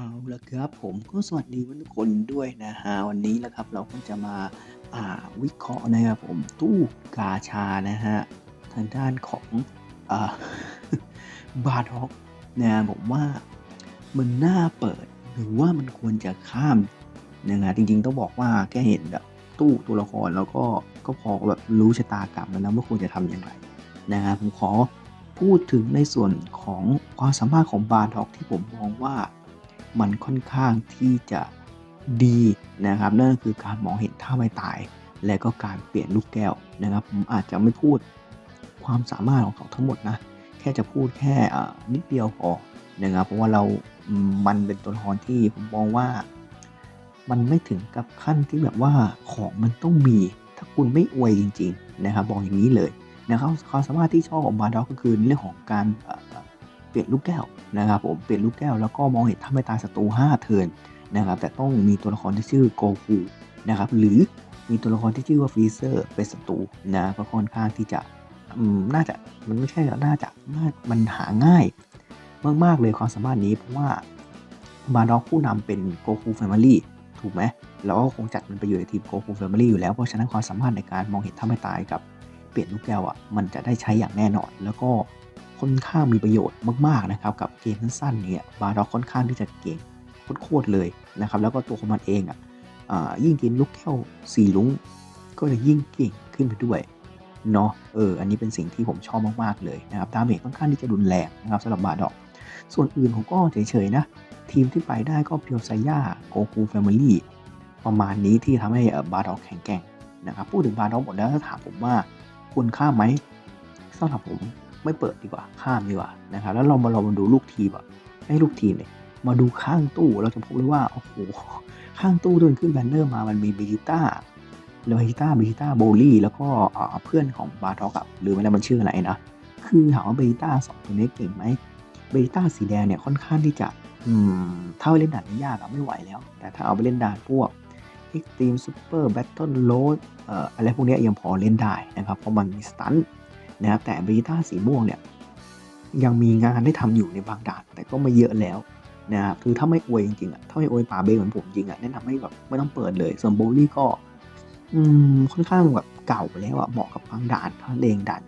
เอาละครับผมก็สวัสดีทุกคนด้วยนะฮะวันนี้นะครับเราก็จะมาอ่าวิเคราะห์นะครับผมตู้กาชานะฮะทางด้านของอ่าบาร์ท็อกนะผมว่ามันน่าเปิดหรือว่ามันควรจะข้ามนะฮะจริงๆต้องบอกว่าแค่เห็นแบบตู้ตัวละครแล้วก็ก็พอแบบรู้ชะตากรรมแล้วนะว่าควรจะทำอย่างไรนะฮะผมขอพูดถึงในส่วนของความสามารถของบาร์ท็อกที่ผมมองว่า มันค่อนข้างที่จะดีนะครับ นั่นก็คือการมองเห็นท่าไม่ตาย และก็การเปลี่ยนลูกแก้วนะครับ ผมอาจจะไม่พูดความสามารถของเขาทั้งหมดนะ แค่จะพูดแค่อนิดเดียวพอนะครับ เพราะว่าเรา มันเป็นตัวละครที่ผมมองว่า มันไม่ถึงกับขั้นที่แบบว่าของมันต้องมี ถ้าคุณไม่อวยจริง ๆ นะครับ บอกอย่างนี้เลยนะครับความสามารถที่ชอบของบาร์ด็อกก็คือเรื่องของการ เปลี่ยนลูกแก้วนะครับผมเปลี่ยนลูกแก้วแล้วก็มองเห็นถ้าไม่ตายศัตรู5เทิร์นนะครับแต่ต้องมีตัวละครที่ชื่อโกคูนะครับหรือมีตัวละครที่ชื่อว่าฟรีเซอร์เป็นศัตรูนะก็ค่อนข้างที่จะน่าจะมันไม่ใช่น่าจะน่ามันหาง่าย มากๆเลยความสามารถนี้เพราะว่าบาร์ด็อกผู้นำเป็นโกคูแฟมิลี่ถูกไหมแล้วก็คงจัดมันไปอยู่ในทีมโกคูแฟมิลี่อยู่แล้วเพราะฉะนั้นความสามารถในการมองเห็นถ้าไม่ตายกับเปลี่ยนลูกแก้วอะมันจะได้ใช้อย่างแน่นอน แล้วก็ ค่อนข้างมีประโยชน์มากๆนะครับกับเกมสั้นๆเนี่ยบาร์ด็อกค่อนข้างที่จะเก่งโคตรเลยนะครับแล้วก็ตัวของมันเองอะยิ่งกินลูกแก้วสีลุงก็จะยิ่งเก่งขึ้นไปด้วยเนาะเอออันนี้เป็นสิ่งที่ผมชอบมากๆเลยนะครับดาเมจค่อนข้างที่จะรุนแรงนะครับสำหรับบาดอก ส่วนอื่นผมก็เฉยๆนะ ทีมที่ไปได้ก็เพียวไซย่าโกคูแฟมิลี่ประมาณนี้ที่ทำให้บาดอกแข็งแกร่งนะครับพูดถึงบาดอกหมดแล้วถ้าถามผมว่าควรข้าไหมสำหรับผม ไม่เปิดดีกว่าข้ามดีกว่านะครับแล้วเรามาเรามาดูลูกทีมอะให้ลูกทีมเนี่ยมาดูข้างตู้เราจะพบเลยว่าโอ้โหข้างตู้โดนขึ้นแบนเนอร์มามันมีเบจิต้าเลวิต้าเบต้าโบลี่แล้วก็เพื่อนของบาท็อกอะหรือไม่ได้มันชื่ออะไรนะคือถามว่าเบต้าสองตัวนี้เก่งไหมเบต้าสีแดงเนี่ยค่อนข้างที่จะอืมถ้าไปเล่นด่านยากอะไม่ไหวแล้ว แต่ถ้าเอาไปเล่นด่านพวก Extreme Super Battle Road เอ่ออะไรพวกนี้ยยังพอเล่นได้นะครับเพราะมันมีสตัน นะครับแต่เบต้าสีม่วงเนี่ยยังมีงานให้ทำอยู่ในบางด่านแต่ก็ไม่เยอะแล้วนะครับคือถ้าไม่อวยจริงๆอะถ้าไม่อวยป่าเบเหมือนผมจริงอะแนะนำให้แบบไม่ต้องเปิดเลยส่วนโบลี่ก็ อืมค่อนข้างแบบเก่าแล้วอะเหมาะกับบางด่านถ้าเลงด่าน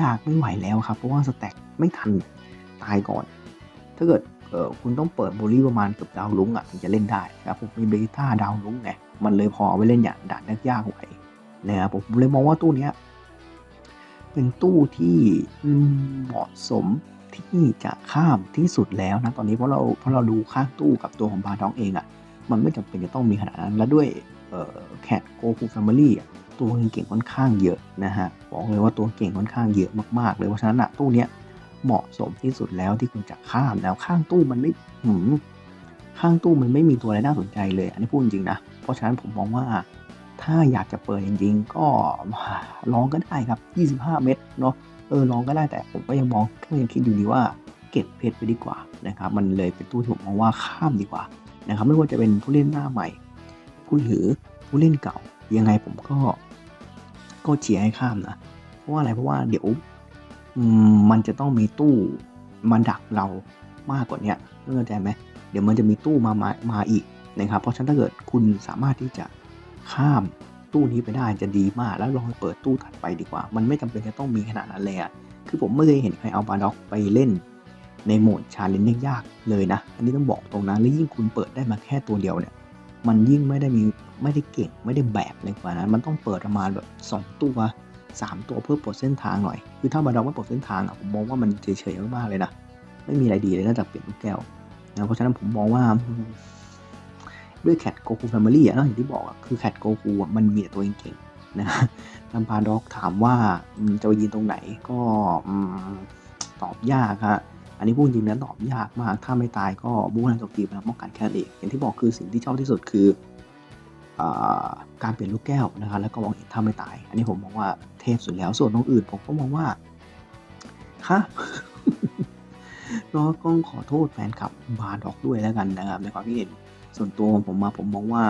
ยากไม่ไหวแล้วครับ เพราะว่าสแต็กไม่ทันตายก่อน ถ้าเกิดเออคุณต้องเปิดโบลี่ประมาณเกือบดาวลุ้งอะถึงจะเล่นได้ครับผมมีเบต้าดาวลุ้งไงมันเลยพอเอาไปเล่นอย่างด่านยากๆไหวนะครับผมเลยมองว่าตู้เนี้ย เป็นตู้ที่เหมาะสมที่จะข้ามที่สุดแล้วนะตอนนี้เพราะเราเพราะเราดูข้างตู้กับตัวของบาดองเองอะมันไม่จำเป็นจะต้องมีขนาดนั้น และด้วยแคทโกคูแฟมิลี่ตัวเก่งค่อนข้างเยอะนะฮะบอกเลยว่าตัวเก่งค่อนข้างเยอะมากๆเลยเพราะฉะนั้นอะตู้เนี้ยเหมาะสมที่สุดแล้วที่คุณจะข้ามแล้วข้างตู้มันไม่หืมข้างตู้มันไม่มีตัวอะไรน่าสนใจเลย อันนี้พูดจริงนะเพราะฉะนั้นผมมองว่า ถ้าอยากจะเปิดจริงๆ ก็ลองก็ได้ครับ 25 เม็ดเนาะเออลองก็ได้แต่ผมก็ยังมองก็ยังคิดอยู่ดีว่าเก็บเพชรไปดีกว่านะครับ มันเลยเป็นตู้ที่ผมมองว่าข้ามดีกว่านะครับ ไม่ว่าจะเป็นผู้เล่นหน้าใหม่ ผู้หรือผู้เล่นเก่า ยังไงผมก็ ก็เชียร์ให้ข้ามนะ เพราะว่าอะไรเพราะว่าเดี๋ยวมันจะต้องมีตู้มาดักเรามากกว่านี้เข้าใจไหมเดี๋ยวมันจะมีตู้มามามาอีกนะครับ เพราะฉะนั้นถ้าเกิดคุณสามารถที่จะ ข้ามตู้นี้ไปได้จะดีมากแล้วลองไปเปิดตู้ถัดไปดีกว่า มันไม่จำเป็นจะต้องมีขนาดนั้นเลยอะคือผมไม่เคยเห็นใครเอาบาด็อกไปเล่น ในโหมดชาเลนจ์ยากเลยนะ อันนี้ต้องบอกตรงนั้นและยิ่งคุณเปิดได้มาแค่ตัวเดียวเนี่ยมันยิ่งไม่ได้มีไม่ได้เก่งไม่ได้แบกเลยกว่านั้น มันต้องเปิดประมาณแบบ2ตัว 3 ตัวเพื่อปลดเส้นทางหน่อย คือถ้าบาด็อกไม่ปลดเส้นทางอะผมมองว่ามันเฉยๆมากๆเลยนะไม่มีอะไรดีเลยนอกจากเปลี่ยนลูกแก้วนะเพราะฉะนั้นผมมองว่า ด้วยแคทโกคูแฟมิลี่อะอย่างที่บอกคือแคทโกคูอะมันมีตัวเก่งๆนะลำพาด็อกถามว่าจะไปยืนตรงไหนก็ตอบยากฮะอันนี้พูดจริงนะตอบยากมากถ้าไม่ตายก็บู๊นันจบตีนะป้องกันแค่นั้นเองอย่างที่บอกคือสิ่งที่ชอบที่สุดคืออการเปลี่ยนลูกแก้วนะครับแล้วก็มองเห็นถ้าไม่ตาย อันนี้ผมมองว่าเทพสุดแล้วส่วนตรงอื่น ผมก็มองว่าค่ะแล้วก็ขอโทษแฟนคลับบาร์ด็อกด้วยแล้วกันนะครับในความคิดเห็น ส่วนตัวของผมมาผมมองว่า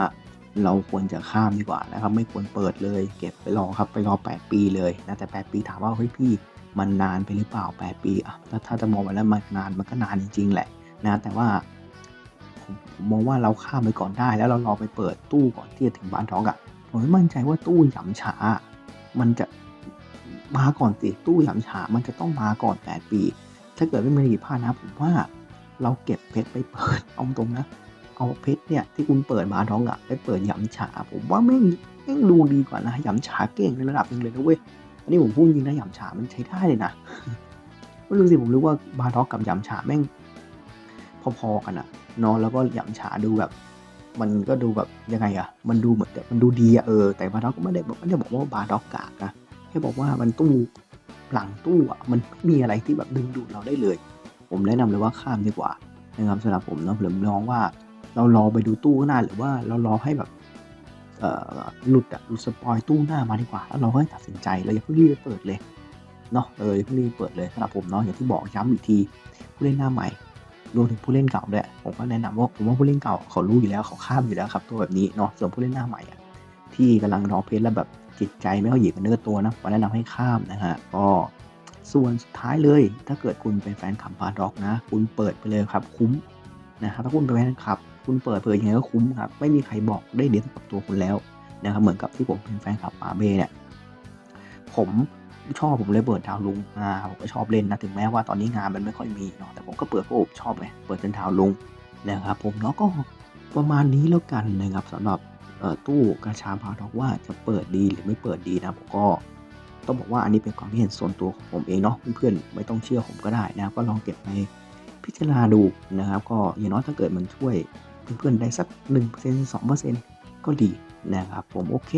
เราควรจะข้ามดีกว่านะครับไม่ควรเปิดเลย เก็บไปรอครับไปรอ 8 ปีเลยนะแต่ 8 ปีถามว่าเฮ้ยพี่มันนานไปหรือเปล่า 8 ปีอะถ้าถ้าจะมองไปแล้วมันนานมันก็นานจริงๆแหละนะแต่ว่าผมผมมองว่าเราข้ามไปก่อนได้ แล้วเรารอไปเปิดตู้ก่อนที่จะถึงบ้านท็อกอะผมไม่มั่นใจว่าตู้หยำฉา มันจะมาก่อนสิตู้หยำฉา มันจะต้องมาก่อน 8 ปี ถ้าเกิดไม่มีผิดพลาดนะผมว่าเราเก็บเพชรไปเปิดเอาตรงนะ เอาเพชรเนี่ยที่คุณเปิดบาท็อกอะไปเปิดหยำฉาผมว่าแม่งแม่งดูดีกว่านะหยำฉาเก่งในระดับหนึ่งเลยนะเว้ยอันนี้ผมพูดจริงนะหยำฉามันใช้ได้เลยนะไม่รู้สิผมรู้ว่าบาร์ท็อกกับหยำฉาแม่งพอๆกันอะนาะแล้วก็หยำฉาดูแบบ มันก็ดูแบบยังไงอะมันดูเหมือนแบบมันดูดีอะเออแต่บาร์ท็อกก็ไม่ได้บอกไม่ได้บอกว่าบาร์ท็อกกากนะแค่บอกว่ามันตู้หลังตู้อะมันมีอะไรที่แบบดึงดูดเราได้เลย ผมแนะนำเลยว่าข้ามดีกว่านะครับสำหรับผมนะผมมองว่า เรารอไปดูตู้หน้าหรือว่าเรารอให้แบบเอ่อหลุดอะหลุดสปอยตู้หน้ามาดีกว่า แล้วเราค่อยตัดสินใจเราอย่าเพิ่งรีบไปเปิดเลยเนาะเอออย่าเพิ่งรีบเปิดเลยสำหรับผมเนาะอย่างที่บอกย้ำอีกทีผู้เล่นหน้าใหม่รวมถึงผู้เล่นเก่าด้วยผมก็แนะนำว่าผมว่าผู้เล่นเก่าเขารู้อยู่แล้วเขาข้ามอยู่แล้วครับตัวแบบนี้เนาะส่วนผู้เล่นหน้าใหม่อะที่กำลังรอเพจแล้วแบบจิตใจไม่ค่อยหยิบกับเนื้อตัวนะผมแนะนำให้ข้ามนะฮะก็ส่วนสุดท้ายเลย ถ้าเกิดคุณเป็นแฟนคลับบาร์ด็อกนะ คุณเปิดไปเลยครับคุ้มนะครับถ้าคุณเป็นแฟนคลับ คุณเปิดเผยยังไงก็คุ้มครับ ไม่มีใครบอกได้เด็ดกับตัวคุณแล้วนะครับ เหมือนกับที่ผมเป็นแฟนคลับปาเบ้เนี่ย ผมชอบผมเลยเปิดดาวลุงอ่าผมก็ชอบเล่นนะ ถึงแม้ว่าตอนนี้งานมันไม่ค่อยมีเนาะ แต่ผมก็เปิดเพราะผมชอบไง เปิดเป็นดาวลุงนะครับ ผมเนาะก็ประมาณนี้แล้วกันนะครับสำหรับตู้กระชาพาดอกว่าจะเปิดดีหรือไม่เปิดดีนะผมก็ต้องบอกว่าอันนี้เป็นความคิดเห็นส่วนตัวของผมเองเนาะเพื่อนๆไม่ต้องเชื่อผมก็ได้นะก็ลองเก็บไปพิจารณาดูนะครับ ก็อย่างน้อยถ้าเกิดมันช่วย เพื่อนๆได้สัก1% 2%ก็ดีนะครับผมโอเค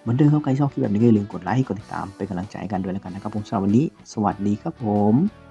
เหมือนเดิมครับใครชอบคลิปแบบนี้ก็อย่าลืมกดไลค์กดติดตามเป็นกำลังใจให้กันด้วยแล้วกันนะครับผมสำหรับวันนี้ สวัสดีครับผม